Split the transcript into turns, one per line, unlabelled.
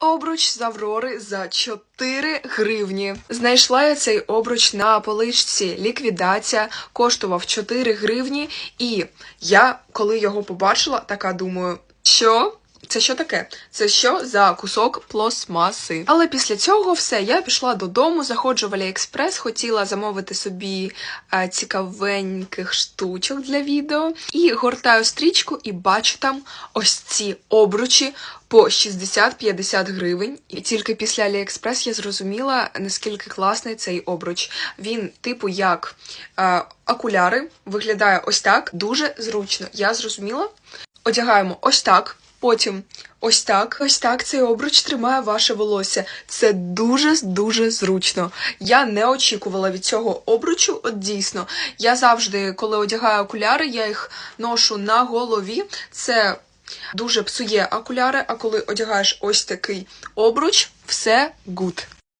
Обруч з Аврори за 4 гривні. Знайшла я цей обруч на поличці ліквідація, коштував 4 гривні, і я, коли його побачила, така думаю, що? Це що таке? Це що за кусок пластмаси? Але після цього все, я пішла додому, заходжу в Аліекспрес, хотіла замовити собі е, цікавеньких штучок для відео. І гортаю стрічку і бачу там ось ці обручі по 60-50 гривень. І тільки після Аліекспрес я зрозуміла, наскільки класний цей обруч. Він, типу, як е, окуляри, виглядає ось так, дуже зручно. Я зрозуміла. Одягаємо ось так. Потім ось так, ось так цей обруч тримає ваше волосся. Це дуже дуже зручно. Я не очікувала від цього обручу. От дійсно, я завжди, коли одягаю окуляри, я їх ношу на голові. Це дуже псує окуляри. А коли одягаєш ось такий обруч, все гуд.